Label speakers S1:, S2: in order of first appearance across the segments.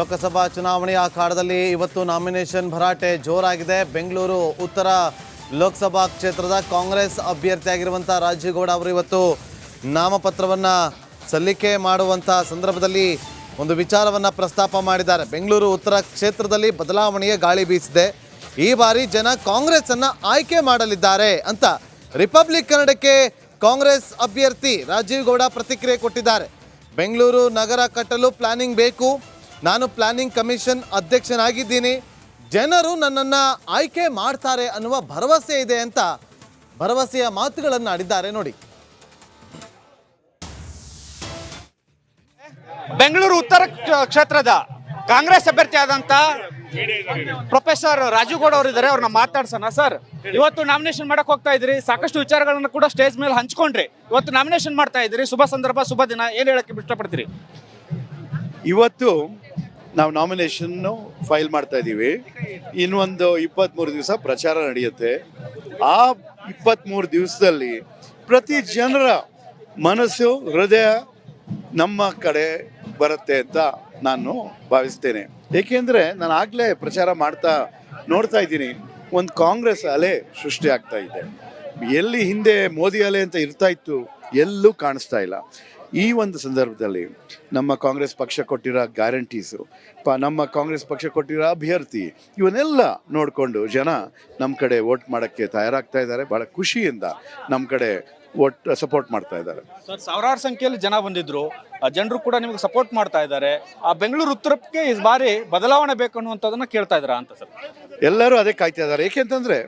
S1: ಲೋಕಸಭಾ ಚುನಾವಣೆಯ ಅಖಾಡದಲ್ಲಿ ಇವತ್ತು ನಾಮಿನೇಷನ್ ಭರಾಟೆ ಜೋರಾಗಿದೆ. ಬೆಂಗಳೂರು ಉತ್ತರ ಲೋಕಸಭಾ ಕ್ಷೇತ್ರದ ಕಾಂಗ್ರೆಸ್ ಅಭ್ಯರ್ಥಿಯಾಗಿರುವಂಥ ರಾಜೀವ್ಗೌಡ ಅವರು ಇವತ್ತು ನಾಮಪತ್ರವನ್ನು ಸಲ್ಲಿಕೆ ಮಾಡುವಂಥ ಸಂದರ್ಭದಲ್ಲಿ ಒಂದು ವಿಚಾರವನ್ನು ಪ್ರಸ್ತಾಪ ಮಾಡಿದ್ದಾರೆ. ಬೆಂಗಳೂರು ಉತ್ತರ ಕ್ಷೇತ್ರದಲ್ಲಿ ಬದಲಾವಣೆಯ ಗಾಳಿ ಬೀಸಿದೆ. ಈ ಬಾರಿ ಜನ ಕಾಂಗ್ರೆಸ್ ಅನ್ನ ಆಯ್ಕೆ ಮಾಡಲಿದ್ದಾರೆ ಅಂತ ರಿಪಬ್ಲಿಕ್ ಕನ್ನಡಕ್ಕೆ ಕಾಂಗ್ರೆಸ್ ಅಭ್ಯರ್ಥಿ ರಾಜೀವ್ ಗೌಡ ಪ್ರತಿಕ್ರಿಯೆ ಕೊಟ್ಟಿದ್ದಾರೆ. ಬೆಂಗಳೂರು ನಗರ ಕಟ್ಟಲು ಪ್ಲಾನಿಂಗ್ ಬೇಕು. ನಾನು ಪ್ಲಾನಿಂಗ್ ಕಮಿಷನ್ ಅಧ್ಯಕ್ಷನಾಗಿದ್ದೀನಿ. ಜನರು ನನ್ನನ್ನು ಆಯ್ಕೆ ಮಾಡ್ತಾರೆ ಅನ್ನುವ ಭರವಸೆ ಇದೆ ಅಂತ ಭರವಸೆಯ ಮಾತುಗಳನ್ನು ಆಡಿದ್ದಾರೆ ನೋಡಿ.
S2: ಬೆಂಗಳೂರು ಉತ್ತರ ಕ್ಷ- ಕ್ಷೇತ್ರದ ಕಾಂಗ್ರೆಸ್ ಅಭ್ಯರ್ಥಿ ಆದಂತ ಪ್ರೊಫೆಸರ್ ರಾಜುಗೌಡ ಗೌಡ ಅವರು ಇದ್ದಾರೆ ಅವ್ರನ್ನ ಮಾತಾಡ್ಸೋಣ. ಸರ್ ಇವತ್ತು ನಾಮಿನೇಷನ್ ಮಾಡಕ್ ಹೋಗ್ತಾ ಇದ್ರಿ. ಸಾಕಷ್ಟು ವಿಚಾರಗಳನ್ನ ಕೂಡ ಸ್ಟೇಜ್ ಮೇಲೆ ಹಂಚ್ಕೊಂಡ್ರಿ. ಇವತ್ತು ನಾಮಿನೇಷನ್ ಮಾಡ್ತಾ ಇದ್ರಿ. ಶುಭ ಸಂದರ್ಭ ಶುಭ ದಿನ. ಏನ್ ಹೇಳಕ್ಕೆ ಇಷ್ಟಪಡ್ತೀರಿ?
S3: ಇವತ್ತು ನಾವು ನಾಮಿನೇಷನ್ನು ಫೈಲ್ ಮಾಡ್ತಾ ಇದ್ದೀವಿ. ಇನ್ನೊಂದು ಇಪ್ಪತ್ತ್ಮೂರು ದಿವಸ ಪ್ರಚಾರ ನಡೆಯುತ್ತೆ. ಆ ಇಪ್ಪತ್ತ್ಮೂರು ದಿವಸದಲ್ಲಿ ಪ್ರತಿ ಜನರ ಮನಸ್ಸು, ಹೃದಯ ನಮ್ಮ ಕಡೆ ಬರುತ್ತೆ ಅಂತ ನಾನು ಭಾವಿಸ್ತೇನೆ. ಏಕೆಂದರೆ ನಾನು ಆಗಲೇ ಪ್ರಚಾರ ಮಾಡ್ತಾ ನೋಡ್ತಾ ಇದ್ದೀನಿ. ಒಂದು ಕಾಂಗ್ರೆಸ್ ಅಲೆ ಸೃಷ್ಟಿ ಆಗ್ತಾ ಇದೆ. ಎಲ್ಲಿ ಹಿಂದೆ ಮೋದಿ ಅಲೆ ಅಂತ ಇರ್ತಾ ಇತ್ತು, ಎಲ್ಲೂ ಕಾಣಿಸ್ತಾ ಇಲ್ಲ. ಈ ಒಂದು ಸಂದರ್ಭದಲ್ಲಿ ನಮ್ಮ ಕಾಂಗ್ರೆಸ್ ಪಕ್ಷ ಕೊಟ್ಟಿರೋ ಗ್ಯಾರಂಟೀಸು ಪ ನಮ್ಮ ಕಾಂಗ್ರೆಸ್ ಪಕ್ಷ ಕೊಟ್ಟಿರೋ ಅಭ್ಯರ್ಥಿ ಇವನ್ನೆಲ್ಲ ನೋಡಿಕೊಂಡು ಜನ ನಮ್ಮ ಕಡೆ ವೋಟ್ ಮಾಡೋಕ್ಕೆ ತಯಾರಾಗ್ತಾ ಇದ್ದಾರೆ. ಭಾಳ ಖುಷಿಯಿಂದ ನಮ್ಮ ಕಡೆ ವೋಟ್ ಸಪೋರ್ಟ್ ಮಾಡ್ತಾ ಇದ್ದಾರೆ.
S2: ಸರ್ ಸಾವಿರಾರು ಸಂಖ್ಯೆಯಲ್ಲಿ ಜನ ಬಂದಿದ್ರು. ಜನರು ಕೂಡ ನಿಮಗೆ ಸಪೋರ್ಟ್ ಮಾಡ್ತಾ ಇದ್ದಾರೆ. ಆ ಬೆಂಗಳೂರು ಉತ್ತರಕ್ಕೆ ಈ ಬಾರಿ ಬದಲಾವಣೆ ಬೇಕು ಅನ್ನುವಂಥದ್ದನ್ನು ಕೇಳ್ತಾ ಇದ್ದೀರಾ ಅಂತ ಸರ್?
S3: ಎಲ್ಲರೂ ಅದೇ ಕಾಯ್ತಾ ಇದ್ದಾರೆ. ಏಕೆಂತಂದರೆ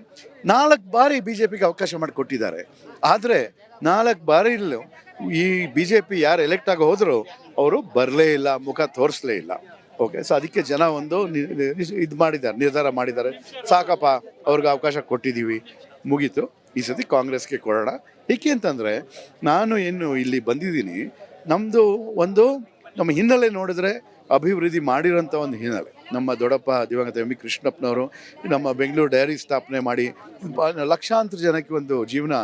S3: ನಾಲ್ಕು ಬಾರಿ ಬಿ ಜೆ ಪಿಗೆ ಅವಕಾಶ ಮಾಡಿಕೊಟ್ಟಿದ್ದಾರೆ. ಆದರೆ ನಾಲ್ಕು ಬಾರಿ ಈ ಬಿ ಜೆ ಪಿ ಯಾರು ಎಲೆಕ್ಟ್ ಆಗಿ ಹೋದರೂ ಅವರು ಬರಲೇ ಇಲ್ಲ, ಮುಖ ತೋರಿಸಲೇ ಇಲ್ಲ. ಓಕೆ ಸೊ ಅದಕ್ಕೆ ಜನ ಒಂದು ಇದು ಮಾಡಿದ್ದಾರೆ, ನಿರ್ಧಾರ ಮಾಡಿದ್ದಾರೆ. ಸಾಕಪ್ಪ, ಅವ್ರಿಗೆ ಅವಕಾಶ ಕೊಟ್ಟಿದ್ದೀವಿ. ಮುಗೀತು. ಈ ಸತಿ ಕಾಂಗ್ರೆಸ್ಗೆ ಕೊಡೋಣ. ಏಕೆ ಅಂತಂದರೆ ನಾನು ಏನು ಇಲ್ಲಿ ಬಂದಿದ್ದೀನಿ. ನಮ್ಮದು ಒಂದು ನಮ್ಮ ಹಿನ್ನೆಲೆ ನೋಡಿದ್ರೆ ಅಭಿವೃದ್ಧಿ ಮಾಡಿರೋಂಥ ಒಂದು ಹಿನ್ನೆಲೆ. ನಮ್ಮ ದೊಡ್ಡಪ್ಪ ದಿವಂಗತ ಎಂ ಬಿ ಕೃಷ್ಣಪ್ಪನವರು, ನಮ್ಮ ಬೆಂಗಳೂರು ಡೈರಿ ಸ್ಥಾಪನೆ ಮಾಡಿ ಲಕ್ಷಾಂತರ ಜನಕ್ಕೆ ಒಂದು ಜೀವನ,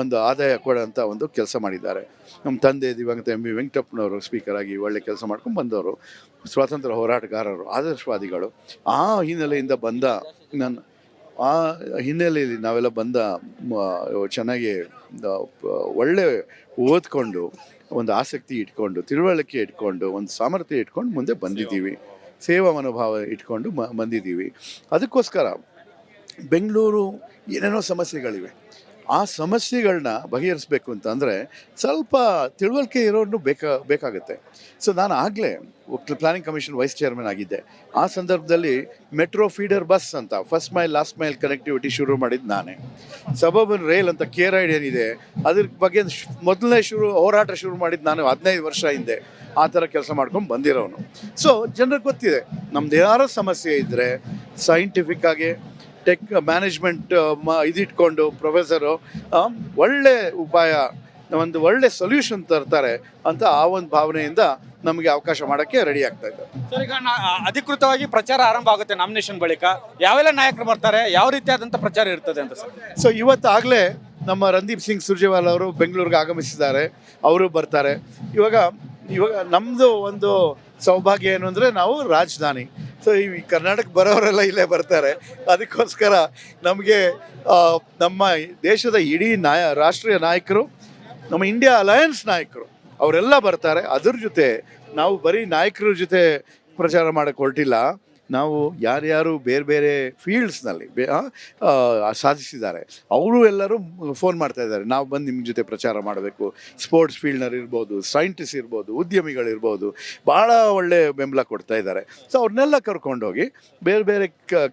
S3: ಒಂದು ಆದಾಯ ಕೊಡೋಂಥ ಒಂದು ಕೆಲಸ ಮಾಡಿದ್ದಾರೆ. ನಮ್ಮ ತಂದೆ ದಿವಂಗತ ಎಂ ವಿ ವೆಂಕಟಪ್ಪನವರು ಸ್ಪೀಕರ್ ಆಗಿ ಒಳ್ಳೆ ಕೆಲಸ ಮಾಡ್ಕೊಂಡು ಬಂದವರು, ಸ್ವಾತಂತ್ರ್ಯ ಹೋರಾಟಗಾರರು, ಆದರ್ಶವಾದಿಗಳು. ಆ ಹಿನ್ನೆಲೆಯಿಂದ ಬಂದ ನನ್ನ, ಆ ಹಿನ್ನೆಲೆಯಲ್ಲಿ ನಾವೆಲ್ಲ ಬಂದ ಚೆನ್ನಾಗಿ ಒಳ್ಳೆ ಓದ್ಕೊಂಡು, ಒಂದು ಆಸಕ್ತಿ ಇಟ್ಕೊಂಡು, ತಿಳುವಳಿಕೆ ಇಟ್ಕೊಂಡು, ಒಂದು ಸಾಮರ್ಥ್ಯ ಇಟ್ಕೊಂಡು ಮುಂದೆ ಬಂದಿದ್ದೀವಿ. ಸೇವಾ ಮನೋಭಾವ ಇಟ್ಕೊಂಡು ಬಂದಿದ್ದೀವಿ. ಅದಕ್ಕೋಸ್ಕರ ಬೆಂಗಳೂರು ಏನೇನೋ ಸಮಸ್ಯೆಗಳಿವೆ. ಆ ಸಮಸ್ಯೆಗಳನ್ನ ಬಗೆಹರಿಸ್ಬೇಕು ಅಂತಂದರೆ ಸ್ವಲ್ಪ ತಿಳುವಳಿಕೆ ಇರೋನು ಬೇಕಾ, ಬೇಕಾಗುತ್ತೆ. ಸೊ ನಾನು ಆಗಲೇ ಪ್ಲಾನಿಂಗ್ ಕಮಿಷನ್ ವೈಸ್ ಚೇರ್ಮನ್ ಆಗಿದ್ದೆ. ಆ ಸಂದರ್ಭದಲ್ಲಿ ಮೆಟ್ರೋ ಫೀಡರ್ ಬಸ್ ಅಂತ first mile last mile connectivity ಶುರು ಮಾಡಿದ್ದು ನಾನೇ. ಸಬರ್ಬನ್ ರೈಲ್ ಅಂತ ಕೆ ರೈಡ್ ಏನಿದೆ, ಅದ್ರ ಬಗ್ಗೆ ಮೊದಲನೇ ಶುರು, ಹೋರಾಟ ಶುರು ಮಾಡಿದ್ದು ನಾನು ಹದಿನೈದು ವರ್ಷ ಹಿಂದೆ. ಆ ಥರ ಕೆಲಸ ಮಾಡ್ಕೊಂಡು ಬಂದಿರೋನು. ಸೊ ಜನರಿಗೆ ಗೊತ್ತಿದೆ, ನಮ್ದು ಯಾರೋ ಸಮಸ್ಯೆ ಇದ್ದರೆ ಸೈಂಟಿಫಿಕ್ ಆಗಿ ಟೆಕ್ ಮ್ಯಾನೇಜ್ಮೆಂಟ್ ಮ ಇದಿಟ್ಕೊಂಡು ಪ್ರೊಫೆಸರು ಒಳ್ಳೆ ಉಪಾಯ ಒಂದು ಒಳ್ಳೆ ಸೊಲ್ಯೂಷನ್ ತರ್ತಾರೆ ಅಂತ ಆ ಒಂದು ಭಾವನೆಯಿಂದ ನಮಗೆ ಅವಕಾಶ ಮಾಡೋಕ್ಕೆ ರೆಡಿ ಆಗ್ತಾ ಇದೆ
S2: ಸರ್ ಈಗ ಅಧಿಕೃತವಾಗಿ ಪ್ರಚಾರ ಆರಂಭ ಆಗುತ್ತೆ ನಾಮಿನೇಷನ್ ಬಳಿಕ. ಯಾವೆಲ್ಲ ನಾಯಕರು ಬರ್ತಾರೆ? ಯಾವ ರೀತಿಯಾದಂಥ ಪ್ರಚಾರ ಇರ್ತದೆ ಅಂತ ಸರ್?
S3: ಸೊ ಇವತ್ತಾಗಲೇ ನಮ್ಮ ರಂದೀಪ್ ಸಿಂಗ್ ಸುರ್ಜೇವಾಲ್ ಅವರು ಬೆಂಗಳೂರಿಗೆ ಆಗಮಿಸಿದ್ದಾರೆ. ಅವರು ಬರ್ತಾರೆ. ಇವಾಗ ಇವಾಗ ನಮ್ಮದು ಒಂದು ಸೌಭಾಗ್ಯ ಏನು ಅಂದರೆ ನಾವು ರಾಜಧಾನಿ. ಸೊ ಈ ಕರ್ನಾಟಕ ಬರೋರೆಲ್ಲ ಇಲ್ಲೇ ಬರ್ತಾರೆ. ಅದಕ್ಕೋಸ್ಕರ ನಮಗೆ ನಮ್ಮ ದೇಶದ ಇಡೀ ನಾಯ, ರಾಷ್ಟ್ರೀಯ ನಾಯಕರು, ನಮ್ಮ ಇಂಡಿಯಾ ಅಲಯನ್ಸ್ ನಾಯಕರು, ಅವರೆಲ್ಲ ಬರ್ತಾರೆ. ಅದ್ರ ಜೊತೆ ನಾವು ಬರೀ ನಾಯಕರ ಜೊತೆ ಪ್ರಚಾರ ಮಾಡಕ್ಕೆ ಹೊರಟಿಲ್ಲ. ನಾವು ಯಾರ್ಯಾರು ಬೇರೆ ಬೇರೆ ಫೀಲ್ಡ್ಸ್ನಲ್ಲಿ ಬೇ ಸಾಧಿಸಿದ್ದಾರೆ, ಅವರು ಎಲ್ಲರೂ ಫೋನ್ ಮಾಡ್ತಾ ಇದ್ದಾರೆ. ನಾವು ಬಂದು ನಿಮ್ಮ ಜೊತೆ ಪ್ರಚಾರ ಮಾಡಬೇಕು. ಸ್ಪೋರ್ಟ್ಸ್ ಫೀಲ್ಡ್ನಲ್ಲಿ ಇರ್ಬೋದು ಸೈಂಟಿಸ್ಟ್ ಇರ್ಬೋದು ಉದ್ಯಮಿಗಳಿರ್ಬೋದು ಭಾಳ ಒಳ್ಳೆ ಬೆಂಬಲ ಕೊಡ್ತಾ ಇದ್ದಾರೆ. ಸೊ ಅವ್ರನ್ನೆಲ್ಲ ಕರ್ಕೊಂಡೋಗಿ ಬೇರೆ ಬೇರೆ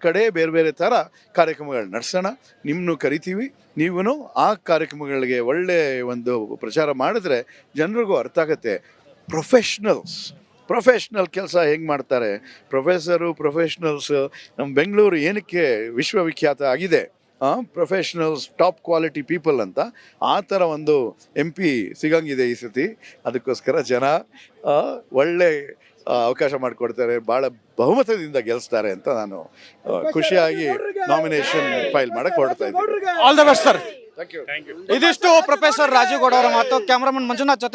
S3: ಕಡೆ ಬೇರೆ ಬೇರೆ ಥರ ಕಾರ್ಯಕ್ರಮಗಳು ನಡೆಸೋಣ ನಿಮ್ಮನ್ನು ಕರಿತೀವಿ ನೀವು ಆ ಕಾರ್ಯಕ್ರಮಗಳಿಗೆ ಒಳ್ಳೆ ಒಂದು ಪ್ರಚಾರ ಮಾಡಿದ್ರೆ ಜನರಿಗೂ ಅರ್ಥ ಆಗುತ್ತೆ. ಪ್ರೊಫೆಷ್ನಲ್ಸ್ ಪ್ರೊಫೆಷ್ನಲ್ ಕೆಲಸ ಹೆಂಗೆ ಮಾಡ್ತಾರೆ? ಪ್ರೊಫೆಸರು ಪ್ರೊಫೆಷ್ನಲ್ಸ್ ನಮ್ಮ ಬೆಂಗಳೂರು ಏನಕ್ಕೆ ವಿಶ್ವವಿಖ್ಯಾತ ಆಗಿದೆ? ಪ್ರೊಫೆಷ್ನಲ್ಸ್ ಟಾಪ್ ಕ್ವಾಲಿಟಿ ಪೀಪಲ್ ಅಂತ ಆ ಥರ ಒಂದು ಎಂ ಪಿ ಸಿಗಂಗಿದೆ ಈ ಸತಿ. ಅದಕ್ಕೋಸ್ಕರ ಜನ ಒಳ್ಳೆ ಅವಕಾಶ ಮಾಡಿಕೊಡ್ತಾರೆ ಭಾಳ ಬಹುಮತದಿಂದ ಗೆಲ್ಲಿಸ್ತಾರೆ ಅಂತ ನಾನು ಖುಷಿಯಾಗಿ ನಾಮಿನೇಷನ್ ಫೈಲ್ ಮಾಡಕ್ಕೆ ಹೊರಡ್ತಾ ಇದ್ದೀನಿ.
S2: All the best sir
S3: thank you
S2: ಇದಿಷ್ಟು ಪ್ರೊಫೆಸರ್ ರಾಜೀವ್ ಗೌಡ ಅವರ ಮಾತು. ಕ್ಯಾಮ್ರಾಮನ್ ಮಂಜುನಾಥ್ ಜೊತೆ